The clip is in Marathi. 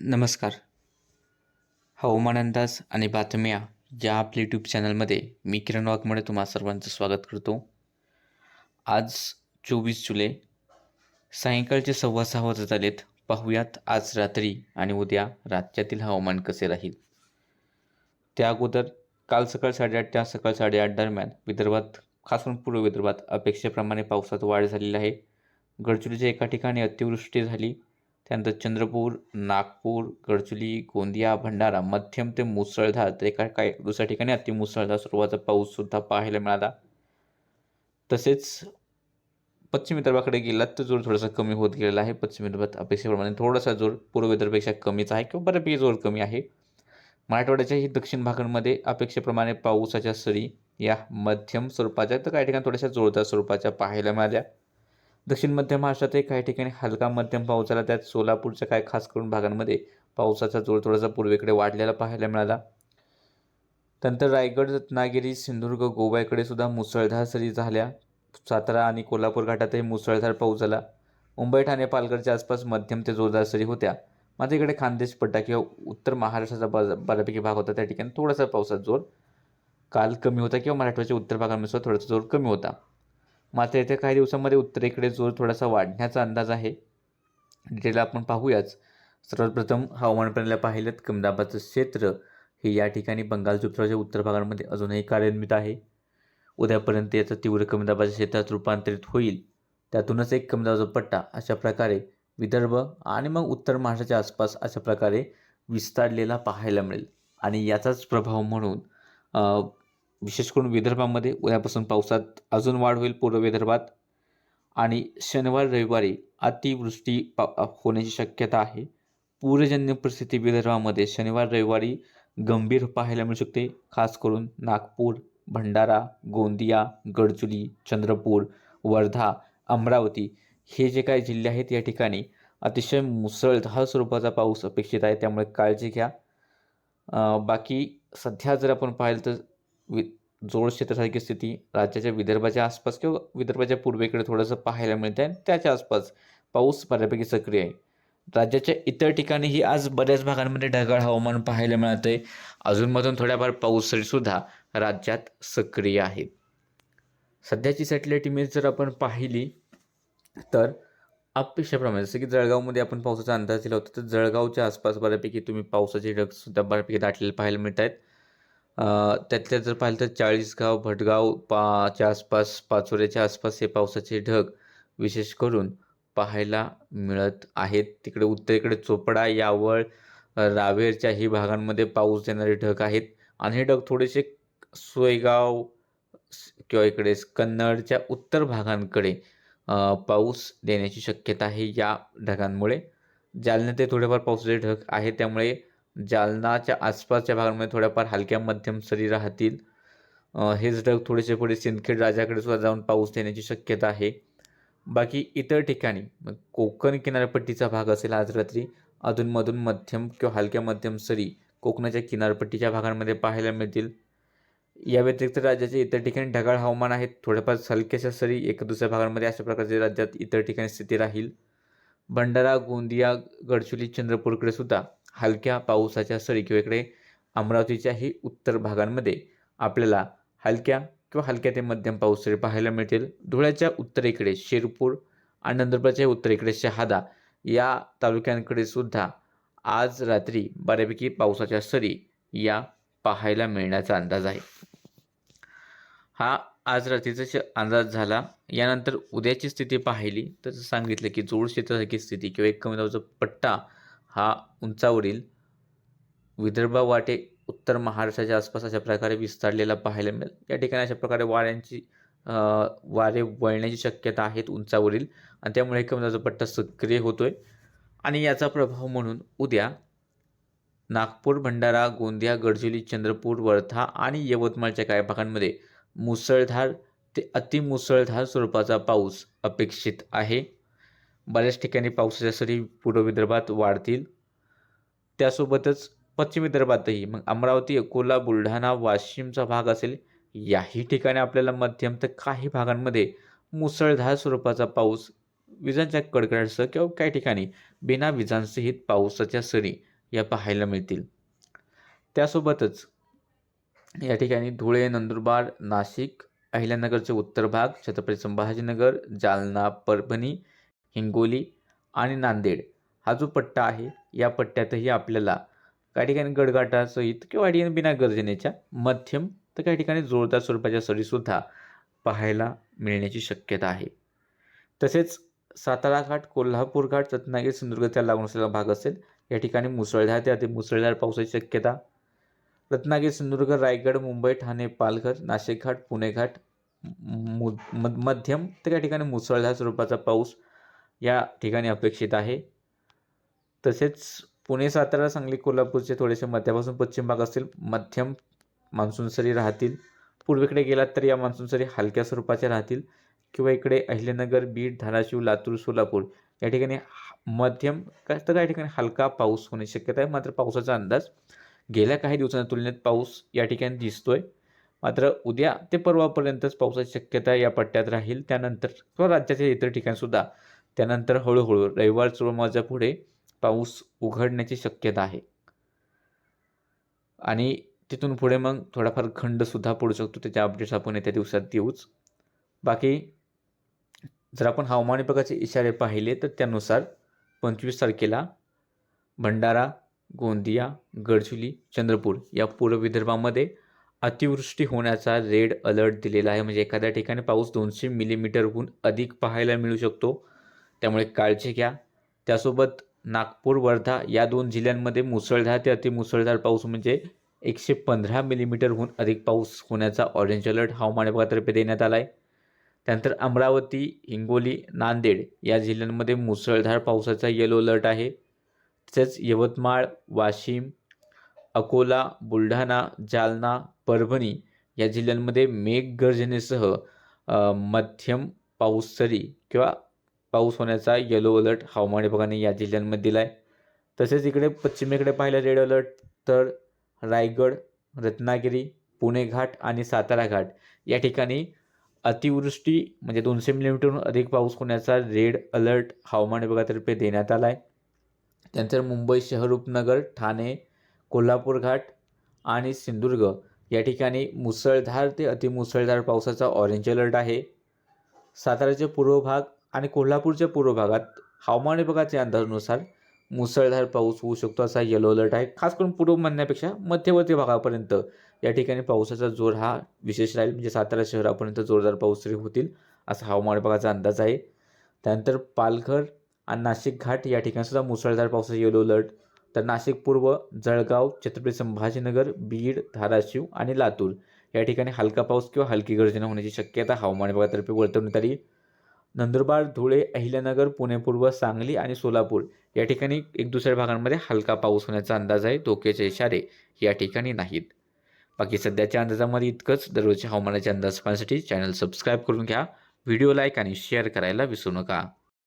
नमस्कार. हवामान अंदाज आणि बातम्या या आपल्या यूट्यूब चॅनलमध्ये मी किरण वाघमोडे तुम्हा सर्वांचं स्वागत करतो. आज चोवीस जुलै सायंकाळचे सव्वा सहा वाजत आलेत. पाहूयात आज रात्री आणि उद्या राज्यातील हवामान कसे राहील. त्या अगोदर काल सकाळ साडेआठ त्या सकाळ साडेआठ दरम्यान विदर्भात खास करून पूर्व विदर्भात अपेक्षेप्रमाणे पावसात वाढ झालेली आहे. गडचिरोलीच्या एका ठिकाणी अतिवृष्टी झाली. त्यानंतर चंद्रपूर नागपूर गडचुली गोंदिया भंडारा मध्यम ते मुसळधार तर एका काही दुसऱ्या ठिकाणी अति मुसळधार स्वरूपाचा पाऊससुद्धा पाहायला मिळाला. तसेच पश्चिम विदर्भाकडे गेलात तर जोर थोडासा कमी होत गेलेला आहे. पश्चिम विदर्भात अपेक्षेप्रमाणे थोडासा जोर पूर्व विदर्भापेक्षा कमीच आहे किंवा बऱ्यापैकी जोर कमी आहे. मराठवाड्याच्याही दक्षिण भागांमध्ये अपेक्षेप्रमाणे पावसाच्या सरी या मध्यम स्वरूपाच्या तर काही ठिकाणी थोड्याशा जोरदार स्वरूपाच्या पाहायला मिळाल्या. दक्षिण मध्य महाराष्ट्रातही काही ठिकाणी हलका मध्यम पाऊस झाला. त्यात सोलापूरच्या काही खास करून भागांमध्ये पावसाचा जोर थोडासा पूर्वेकडे वाढलेला पाहायला मिळाला. त्यानंतर रायगड रत्नागिरी सिंधुदुर्ग गोव्याकडे सुद्धा मुसळधार सरी झाल्या. सातारा आणि कोल्हापूर घाटातही मुसळधार पाऊस झाला. मुंबई ठाणे पालघरच्या आसपास मध्यम ते जोरदार सरी होत्या. मात्र इकडे खानदेश पट्टा किंवा उत्तर महाराष्ट्राचा बा बऱ्यापैकी भाग होता. त्या ठिकाणी थोडासा पावसाचा जोर काल कमी होता किंवा मराठवाड्याच्या उत्तर भागांमध्ये सुद्धा थोडासा जोर कमी होता. मात्र येत्या काही दिवसांमध्ये उत्तरेकडे जोर थोडासा वाढण्याचा अंदाज आहे. डिटेल आपण पाहूयाच. सर्वप्रथम हवामान प्रणालीला पाहिलं कमदाबाचं क्षेत्र हे या ठिकाणी बंगाल उपसागराच्या उत्तर भागांमध्ये अजूनही कार्यान्वित आहे. उद्यापर्यंत याचं तीव्र कमदाबाच्या क्षेत्रात रूपांतरित होईल. त्यातूनच एक कमदाबाचा पट्टा अशा प्रकारे विदर्भ आणि मग उत्तर महाराष्ट्राच्या आसपास अशा प्रकारे विस्तारलेला पाहायला मिळेल. आणि याचाच प्रभाव म्हणून विशेष करून विदर्भामध्ये उद्यापासून पावसात अजून वाढ होईल पूर्व विदर्भात. आणि शनिवार रविवारी अतिवृष्टी पा होण्याची शक्यता आहे. पूरजन्य परिस्थिती विदर्भामध्ये शनिवार रविवारी गंभीर पाहायला मिळू शकते. खास करून नागपूर भंडारा गोंदिया गडचुली चंद्रपूर वर्धा अमरावती हे जे काही जिल्हे आहेत या ठिकाणी अतिशय मुसळधार स्वरूपाचा पाऊस अपेक्षित आहे. त्यामुळे काळजी घ्या. बाकी सध्या जर आपण पाहिलं तर वि जोड क्षेत्रासारखी स्थिती राज्याच्या विदर्भाच्या आसपास किंवा विदर्भाच्या पूर्वेकडे थोडंसं पाहायला मिळतं आहे त्याच्या आसपास पाऊस बऱ्यापैकी सक्रिय आहे. राज्याच्या इतर ठिकाणीही आज बऱ्याच भागांमध्ये ढगाळ हवामान पाहायला मिळतं आहे अजूनमधून थोड्याफार पाऊससरीसुद्धा राज्यात सक्रिय आहेत सध्याची सॅटेलाईट इमेज जर आपण पाहिली तर अपेक्षाप्रमाणे जसं की जळगावमध्ये आपण पावसाचा अंदाज दिला होता तर जळगावच्या आसपास बऱ्यापैकी तुम्ही पावसाचे ढगसुद्धा बऱ्यापैकी दाटलेले पाहायला मिळत आहेत त्यातल्या जर पाहिलं तर चाळीसगाव भटगाव पाच्या आसपास पाचोऱ्याच्या आसपास हे पावसाचे ढग विशेष करून पाहायला मिळत आहेत. तिकडे उत्तरेकडे चोपडा यावळ रावेरच्या ही भागांमध्ये पाऊस देणारे ढग आहेत. आणि हे ढग थोडेसे सोयगाव किंवा इकडे कन्नडच्या उत्तर भागांकडे पाऊस देण्याची शक्यता आहे या ढगांमुळे. जालन्यात ते थोडेफार पावसाचे ढग आहे त्यामुळे जालनाच्या आसपासच्या भागांमध्ये थोड्याफार हलक्या मध्यम सरी राहतील. हेच ढग थोडेसे पुढे सिंदखेड राजाकडे सुद्धा जाऊन पाऊस देण्याची शक्यता आहे. बाकी इतर ठिकाणी कोकण किनारपट्टीचा भाग असेल आज रात्री अधूनमधून मध्यम किंवा हलक्या मध्यम सरी कोकणाच्या किनारपट्टीच्या भागांमध्ये पाहायला मिळतील. या व्यतिरिक्त राज्याच्या इतर ठिकाणी ढगाळ हवामान आहेत. थोड्याफार हलक्याशा सरी एक दुसऱ्या भागांमध्ये अशा प्रकारचे राज्यात इतर ठिकाणी स्थिती राहील. भंडारा गोंदिया गडचिरोली चंद्रपूरकडे सुद्धा हलक्या पावसाच्या सरी किंवा इकडे अमरावतीच्याही उत्तर भागांमध्ये आपल्याला हलक्या किंवा हलक्या ते मध्यम पाऊस सरी पाहायला मिळतील. धुळ्याच्या उत्तरेकडे शिरपूर आणि नंदुरबारच्या उत्तरेकडे शहादा या तालुक्यांकडे सुद्धा आज रात्री बऱ्यापैकी पावसाच्या सरी या पाहायला मिळण्याचा अंदाज आहे. हा आज रात्रीचा अंदाज झाला. यानंतर उद्याची स्थिती पाहिली तर सांगितलं की जोड क्षेत्रासारखी स्थिती किंवा एक कमी दाबाचा पट्टा हा उंचावरील विदर्भ वाटे उत्तर महाराष्ट्राच्या आसपास अशा प्रकारे विस्तारलेला पाहायला मिळेल. या ठिकाणी अशा प्रकारे वाऱ्यांची वारे वळण्याची शक्यता आहेत उंचावरील आणि त्यामुळे कमी पट्टा सक्रिय होतो आहे आणि याचा प्रभाव म्हणून उद्या नागपूर भंडारा गोंदिया गडचिरोली चंद्रपूर वर्धा आणि यवतमाळच्या काही भागांमध्ये मुसळधार ते अतिमुसळधार स्वरूपाचा पाऊस अपेक्षित आहे. बऱ्याच ठिकाणी पावसाच्या सरी पूर्व विदर्भात वाढतील. त्यासोबतच पश्चिम विदर्भातही मग अमरावती अकोला बुलढाणा वाशिमचा भाग असेल याही ठिकाणी आपल्याला मध्यम तर काही भागांमध्ये मुसळधार स्वरूपाचा पाऊस विजांच्या कडकडाटसह किंवा काही ठिकाणी बिना विजांसहित पावसाच्या सरी या पाहायला मिळतील. त्यासोबतच या ठिकाणी धुळे नंदुरबार नाशिक अहिल्यानगरचे उत्तर भाग छत्रपती संभाजीनगर जालना परभणी हिंगोली आणि नांदेड. हा जो पट्टा आहे या पट्ट्यातही आपल्याला काही ठिकाणी गडगाटासहित किंवा काही ठिकाणी बिना गर्जनेच्या मध्यम तर काही ठिकाणी जोरदार स्वरूपाच्या सरीसुद्धा पाहायला मिळण्याची शक्यता आहे. तसेच सातारा घाट कोल्हापूर घाट रत्नागिरी सिंधुदुर्ग त्याला लागून असलेला भाग असेल या ठिकाणी मुसळधार ते अति मुसळधार पावसाची शक्यता. रत्नागिरी सिंधुदुर्ग रायगड मुंबई ठाणे पालघर नाशिक घाट पुणे घाट मु मध्यम तर या ठिकाणी मुसळधार स्वरूपाचा पाऊस या ठिकाणी अपेक्षित आहे. तसेच पुणे सातारा सांगली कोल्हापूरचे थोडेसे मध्यापासून पश्चिम भाग असतील मध्यम मान्सून सरी राहतील. पूर्वेकडे गेलात तर या मान्सून सरी हलक्या स्वरूपाच्या राहतील. किंवा इकडे अहिल्यानगर बीड धाराशिव लातूर सोलापूर या ठिकाणी मध्यम काय तर काही ठिकाणी हलका पाऊस होण्याची शक्यता आहे. मात्र पावसाचा अंदाज गेल्या काही दिवसांच्या तुलनेत पाऊस या ठिकाणी दिसतोय. मात्र उद्या ते परवापर्यंतच पावसाची शक्यता या पट्ट्यात राहील. त्यानंतर किंवा राज्याच्या इतर ठिकाणीसुद्धा त्यानंतर हळूहळू रविवार सोमवारच्या पुढे पाऊस उघडण्याची शक्यता आहे. आणि तिथून पुढे मग थोडाफार खंडसुद्धा पडू शकतो. त्याच्या अपडेट्स आपण येत्या दिवसात देऊच. बाकी जर आपण हवामान विभागाचे इशारे पाहिले तर त्यानुसार पंचवीस तारखेला भंडारा गोंदिया गडचिरोली चंद्रपूर या पूर्व विदर्भामध्ये अतिवृष्टी होण्याचा रेड अलर्ट दिलेला आहे. म्हणजे एखाद्या ठिकाणी पाऊस दोनशे मिलीमीटरहून अधिक पाहायला मिळू शकतो. त्यामुळे काळजी घ्या. त्यासोबत नागपूर वर्धा या दोन जिल्ह्यांमध्ये मुसळधार ते अतिमुसळधार पाऊस म्हणजे एकशे पंधरा मिलीमीटरहून अधिक पाऊस होण्याचा ऑरेंज अलर्ट हवामान विभागातर्फे देण्यात आला आहे त्यानंतर अमरावती हिंगोली नांदेड या जिल्ह्यांमध्ये मुसळधार पावसाचा येलो अलर्ट आहे. तसेच यवतमाळ वाशिम अकोला बुलढाणा जालना परभणी या जिल्ह्यांमध्ये मेघगर्जनेसह मध्यम पाऊस सरी किंवा पाऊस होण्याचा येलो अलर्ट हवामान विभागाने या जिल्ह्यांमध्ये दिला आहे तसेच इकडे पश्चिमेकडे पाहिलं रेड अलर्ट तर रायगड रत्नागिरी पुणे घाट आणि सातारा घाट. या ठिकाणी अतिवृष्टी म्हणजे दोनशे मिलीमीटरहून अधिक पाऊस होण्याचा रेड अलर्ट हवामान विभागातर्फे देण्यात आला आहे त्यानंतर मुंबई शहर उपनगर ठाणे कोल्हापूर घाट आणि सिंधुदुर्ग या ठिकाणी मुसळधार ते अतिमुसळधार पावसाचा ऑरेंज अलर्ट आहे. साताऱ्याचे पूर्व भाग आणि कोल्हापूरच्या पूर्व भागात हवामान विभागाच्या अंदाजानुसार मुसळधार पाऊस होऊ शकतो असा येलो अलर्ट आहे. खास करून पूर्व म्हणण्यापेक्षा मध्यवर्ती भागापर्यंत या ठिकाणी पावसाचा जोर हा विशेष राहील. म्हणजे सातारा शहरापर्यंत जोरदार पाऊस तरी होतील असा हवामान विभागाचा अंदाज आहे. त्यानंतर पालघर आणि नाशिक घाट या ठिकाणी सुद्धा मुसळधार पावसाचा येलो अलर्ट तर नाशिक पूर्व जळगाव छत्रपती संभाजीनगर बीड धाराशिव आणि लातूर या ठिकाणी हलका पाऊस किंवा हलकी गर्जना होण्याची शक्यता हवामान विभागातर्फे वर्तवण्यात आली. नंदुरबार धुळे अहिल्यानगर पुणे पूर्व सांगली आणि सोलापूर या ठिकाणी एक दुसऱ्या भागांमध्ये हलका पाऊस होण्याचा अंदाज आहे. धोक्याचे इशारे या ठिकाणी नाहीत. बाकी सध्याच्या अंदाजामध्ये इतकंच. दररोजच्या हवामानाचे अंदाज पाहण्यासाठी चॅनल सबस्क्राईब करून घ्या. व्हिडिओ लाईक आणि शेअर करायला विसरू नका.